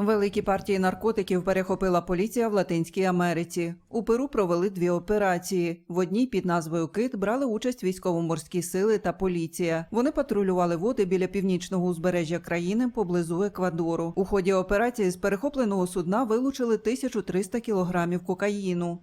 Великі партії наркотиків перехопила поліція в Латинській Америці. У Перу провели дві операції. В одній під назвою Кит брали участь військово-морські сили та поліція. Вони патрулювали води біля північного узбережжя країни поблизу Еквадору. У ході операції з перехопленого судна вилучили 1300 кілограмів кокаїну.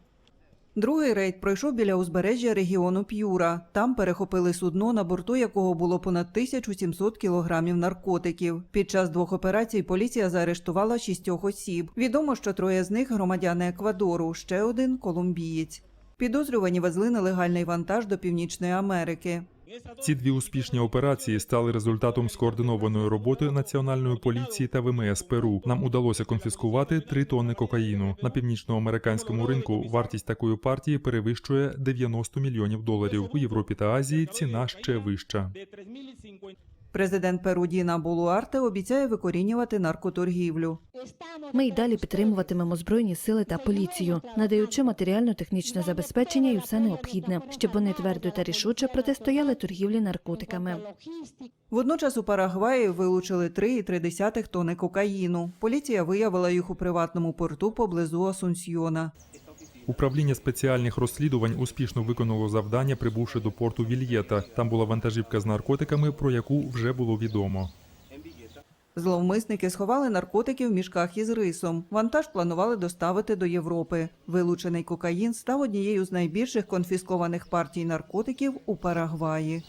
Другий рейд пройшов біля узбережжя регіону П'юра. Там перехопили судно, на борту якого було понад 1700 кілограмів наркотиків. Під час двох операцій поліція заарештувала шістьох осіб. Відомо, що троє з них громадяни Еквадору, ще один колумбієць. Підозрювані везли нелегальний вантаж до Північної Америки. Ці дві успішні операції стали результатом скоординованої роботи національної поліції та ВМС Перу. Нам удалося конфіскувати 3 тонни кокаїну. На північноамериканському ринку вартість такої партії перевищує 90 мільйонів доларів. У Європі та Азії ціна ще вища. Президент Перу Діна Булуарте обіцяє викорінювати наркоторгівлю. Ми й далі підтримуватимемо збройні сили та поліцію, надаючи матеріально-технічне забезпечення і все необхідне, щоб вони твердо та рішуче протистояли торгівлі наркотиками. Водночас у Парагваї вилучили 3,3 тонни кокаїну. Поліція виявила їх у приватному порту поблизу Асунсьйона. Управління спеціальних розслідувань успішно виконало завдання, прибувши до порту Вільєта. Там була вантажівка з наркотиками, про яку вже було відомо. Зловмисники сховали наркотики в мішках із рисом. Вантаж планували доставити до Європи. Вилучений кокаїн став однією з найбільших конфіскованих партій наркотиків у Парагваї.